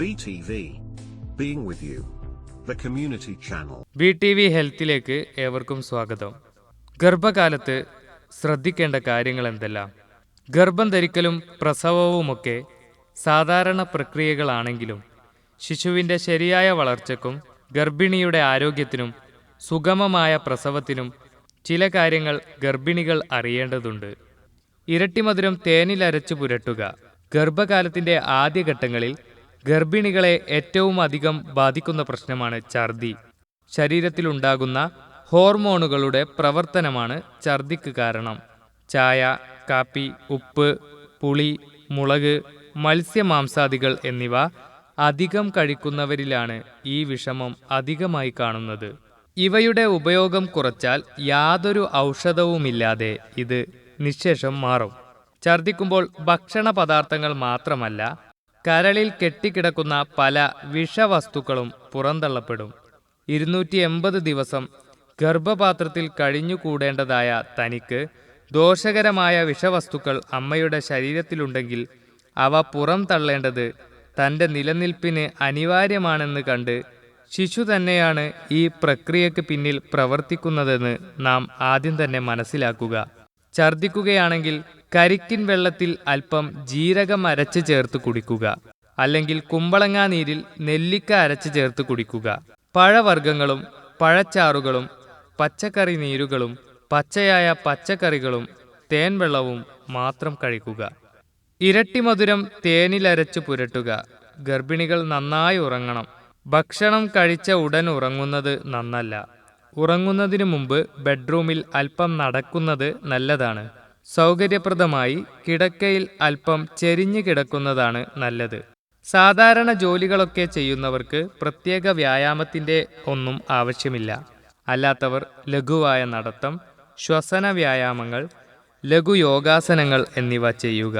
BTV. Being with you. The community channel. B T V ഹെൽത്തിലേക്ക് ഏവർക്കും സ്വാഗതം ഗർഭകാലത്ത് ശ്രദ്ധിക്കേണ്ട കാര്യങ്ങൾ എന്തെല്ലാം ഗർഭം ധരിക്കലും പ്രസവവുമൊക്കെ സാധാരണ പ്രക്രിയകളാണെങ്കിലും ശിശുവിന്റെ ശരിയായ വളർച്ചയ്ക്കും ഗർഭിണിയുടെ ആരോഗ്യത്തിനും സുഗമമായ പ്രസവത്തിനും ചില കാര്യങ്ങൾ ഗർഭിണികൾ അറിയേണ്ടതുണ്ട് ഇരട്ടിമധുരം തേനിൽ അരച്ചു പുരട്ടുക ഗർഭകാലത്തിന്റെ ആദ്യഘട്ടങ്ങളിൽ ഗർഭിണികളെ ഏറ്റവും അധികം ബാധിക്കുന്ന പ്രശ്നമാണ് ഛർദി. ശരീരത്തിലുണ്ടാകുന്ന ഹോർമോണുകളുടെ പ്രവർത്തനമാണ് ഛർദിക്ക് കാരണം. ചായ കാപ്പി ഉപ്പ് പുളി മുളക് മത്സ്യമാംസാദികൾ എന്നിവ അധികം കഴിക്കുന്നവരിലാണ് ഈ വിഷമം അധികമായി കാണുന്നത്. ഇവയുടെ ഉപയോഗം കുറച്ചാൽ യാതൊരു ഔഷധവുമില്ലാതെ ഇത് നിശേഷം മാറും. ഛർദിക്കുമ്പോൾ ഭക്ഷണ പദാർത്ഥങ്ങൾ മാത്രമല്ല കരളിൽ കെട്ടിക്കിടക്കുന്ന പല വിഷവസ്തുക്കളും പുറന്തള്ളപ്പെടും. ഇരുന്നൂറ്റി എൺപത് ദിവസം ഗർഭപാത്രത്തിൽ കഴിഞ്ഞുകൂടേണ്ടതായ തനിക്ക് ദോഷകരമായ വിഷവസ്തുക്കൾ അമ്മയുടെ ശരീരത്തിലുണ്ടെങ്കിൽ അവ പുറംതള്ളേണ്ടത് തന്റെ നിലനിൽപ്പിന് അനിവാര്യമാണെന്ന് കണ്ട് ശിശു തന്നെയാണ് ഈ പ്രക്രിയയ്ക്ക് പിന്നിൽ പ്രവർത്തിക്കുന്നതെന്ന് നാം ആദ്യം തന്നെ മനസ്സിലാക്കുക. ഛർദിക്കുകയാണെങ്കിൽ കരിക്കിൻ വെള്ളത്തിൽ അല്പം ജീരകം അരച്ച് ചേർത്ത് കുടിക്കുക. അല്ലെങ്കിൽ കുമ്പളങ്ങാ നീരിൽ നെല്ലിക്ക അരച്ച് ചേർത്ത് കുടിക്കുക. പഴവർഗങ്ങളും പഴച്ചാറുകളും പച്ചക്കറി നീരുകളും പച്ചയായ പച്ചക്കറികളും തേൻ വെള്ളവും മാത്രം കഴിക്കുക. ഇരട്ടി മധുരം തേനിലരച്ചു പുരട്ടുക. ഗർഭിണികൾ നന്നായി ഉറങ്ങണം. ഭക്ഷണം കഴിച്ച ഉടൻ ഉറങ്ങുന്നത് നന്നല്ല. ഉറങ്ങുന്നതിനു മുമ്പ് ബെഡ്റൂമിൽ അല്പം നടക്കുന്നത് നല്ലതാണ്. സൗകര്യപ്രദമായി കിടക്കയിൽ അല്പം ചെരിഞ്ഞു കിടക്കുന്നതാണ് നല്ലത്. സാധാരണ ജോലികളൊക്കെ ചെയ്യുന്നവർക്ക് പ്രത്യേക വ്യായാമത്തിന്റെ ഒന്നും ആവശ്യമില്ല. അല്ലാത്തവർ ലഘുവായ നടത്തം ശ്വസന വ്യായാമങ്ങൾ ലഘു യോഗാസനങ്ങൾ എന്നിവ ചെയ്യുക.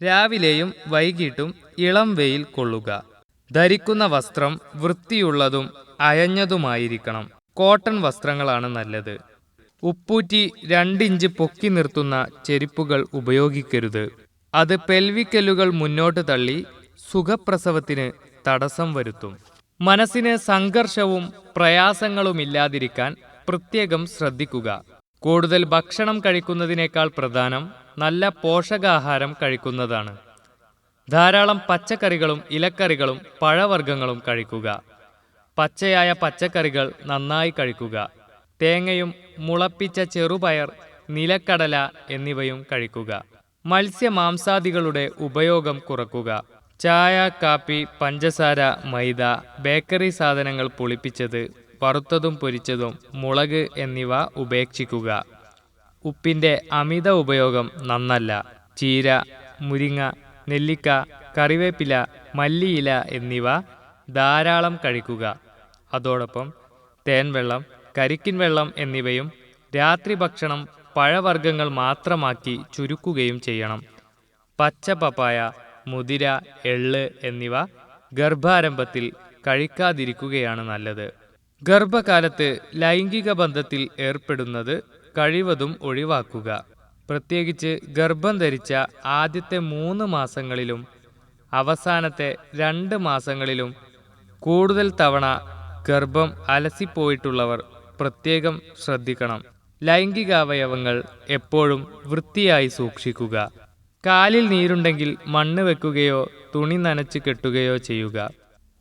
രാവിലെയും വൈകിട്ടും ഇളം വെയിൽ കൊള്ളുക. ധരിക്കുന്ന വസ്ത്രം വൃത്തിയുള്ളതും അയഞ്ഞതുമായിരിക്കണം. കോട്ടൺ വസ്ത്രങ്ങളാണ് നല്ലത്. ഉപ്പൂറ്റി രണ്ടിഞ്ച് പൊക്കി നിർത്തുന്ന ചെരിപ്പുകൾ ഉപയോഗിക്കരുത്. അത് പെൽവിക്കല്ലുകൾ മുന്നോട്ട് തള്ളി സുഖപ്രസവത്തിന് തടസ്സം വരുത്തും. മനസ്സിന് സംഘർഷവും പ്രയാസങ്ങളുമില്ലാതിരിക്കാൻ പ്രത്യേകം ശ്രദ്ധിക്കുക. കൂടുതൽ ഭക്ഷണം കഴിക്കുന്നതിനേക്കാൾ പ്രധാനം നല്ല പോഷകാഹാരം കഴിക്കുന്നതാണ്. ധാരാളം പച്ചക്കറികളും ഇലക്കറികളും പഴവർഗങ്ങളും കഴിക്കുക. പച്ചയായ പച്ചക്കറികൾ നന്നായി കഴിക്കുക. തേങ്ങയും മുളപ്പിച്ച ചെറുപയർ നിലക്കടല എന്നിവയും കഴിക്കുക. മത്സ്യമാംസാദികളുടെ ഉപയോഗം കുറക്കുക. ചായ കാപ്പി പഞ്ചസാര മൈദ ബേക്കറി സാധനങ്ങൾ പുളിപ്പിച്ചത് വറുത്തതും പൊരിച്ചതും മുളക് എന്നിവ ഉപേക്ഷിക്കുക. ഉപ്പിന്റെ അമിത ഉപയോഗം നന്നല്ല. ചീര മുരിങ്ങ നെല്ലിക്ക കറിവേപ്പില മല്ലിയില എന്നിവ ധാരാളം കഴിക്കുക. അതോടൊപ്പം തേൻ വെള്ളം കരിക്കിൻ വെള്ളം എന്നിവയും രാത്രി ഭക്ഷണം പഴവർഗങ്ങൾ മാത്രമാക്കി ചുരുക്കുകയും ചെയ്യണം. പച്ച പപ്പായ മുതിര എള്ള് എന്നിവ ഗർഭാരംഭത്തിൽ കഴിക്കാതിരിക്കുകയാണ് നല്ലത്. ഗർഭകാലത്ത് ലൈംഗിക ബന്ധത്തിൽ ഏർപ്പെടുന്നത് കഴിവതും ഒഴിവാക്കുക. പ്രത്യേകിച്ച് ഗർഭം ധരിച്ച ആദ്യത്തെ മൂന്ന് മാസങ്ങളിലും അവസാനത്തെ രണ്ട് മാസങ്ങളിലും കൂടുതൽ തവണ ഗർഭം അലസിപ്പോയിട്ടുള്ളവർ പ്രത്യേകം ശ്രദ്ധിക്കണം. ലൈംഗികാവയവങ്ങൾ എപ്പോഴും വൃത്തിയായി സൂക്ഷിക്കുക. കാലിൽ നീരുണ്ടെങ്കിൽ മണ്ണ് വെക്കുകയോ തുണി നനച്ച് കെട്ടുകയോ ചെയ്യുക.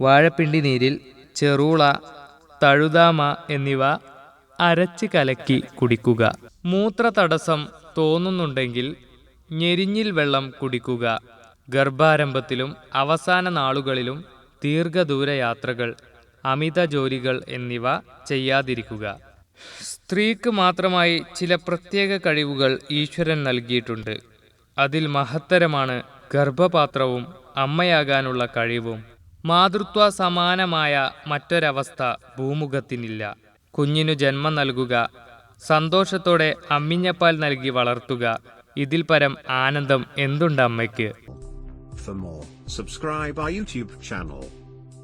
വാഴപ്പിണ്ടി നീരിൽ ചെറൂള തഴുതാമ എന്നിവ അരച്ച് കലക്കി കുടിക്കുക. മൂത്ര തടസ്സം തോന്നുന്നുണ്ടെങ്കിൽ ഞെരിഞ്ഞിൽ വെള്ളം കുടിക്കുക. ഗർഭാരംഭത്തിലും അവസാന നാളുകളിലും ദീർഘദൂര യാത്രകൾ അമിത ജോലികൾ എന്നിവ ചെയ്യാതിരിക്കുക. സ്ത്രീക്ക് മാത്രമായി ചില പ്രത്യേക കഴിവുകൾ ഈശ്വരൻ നൽകിയിട്ടുണ്ട്. അതിൽ മഹത്തരമാണ് ഗർഭപാത്രവും അമ്മയാകാനുള്ള കഴിവും. മാതൃത്വ സമാനമായ മറ്റൊരവസ്ഥ ഭൂമുഖത്തിനില്ല. കുഞ്ഞിനു ജന്മം നൽകുക സന്തോഷത്തോടെ അമ്മിഞ്ഞപ്പാൽ നൽകി വളർത്തുക ഇതിൽ പരം ആനന്ദം എന്തുണ്ട് അമ്മയ്ക്ക്? For more, subscribe our YouTube channel.